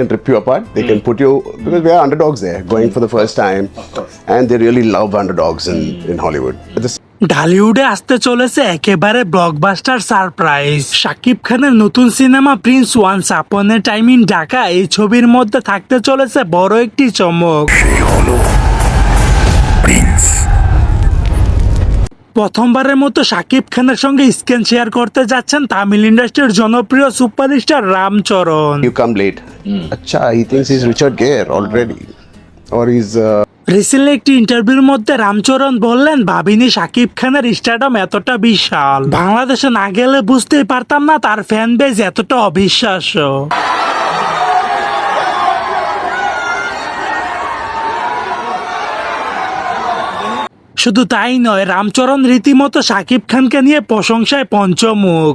can rip you apart. They can put you because we are underdogs there, going for the first time, of course. and they really love underdogs in, in Hollywood. ঢালিউডে আসতে চলেছে একেবারে blockbuster surprise Shakib খানের নতুন cinema Prince once upon A time in Dhaka এই ছবির মধ্যে থাকতে চলেছে বড় একটি চমক প্রথমবারের মতো শাকিব খানের সঙ্গে স্ক্রিন শেয়ার করতে যাচ্ছেন তামিল ইন্ডাস্ট্রির জনপ্রিয় superstar Ram Charan you come late. Acha, he thinks he's Richard Gere already, or he's. Uh, recently একটি ইন্টারভিউর মধ্যে রামচরণ বললেন ভাবিনি শাকিব খানের স্টারডম এতটা বিশাল বাংলাদেশে না গেলে বুঝতেই পারতাম না তার ফ্যান বেজ এতটা অবিশ্বাস্য শুধু তাই নয় রামচরণ রীতিমতো সাকিব খানকে নিয়ে প্রশংসায় পঞ্চমুখ।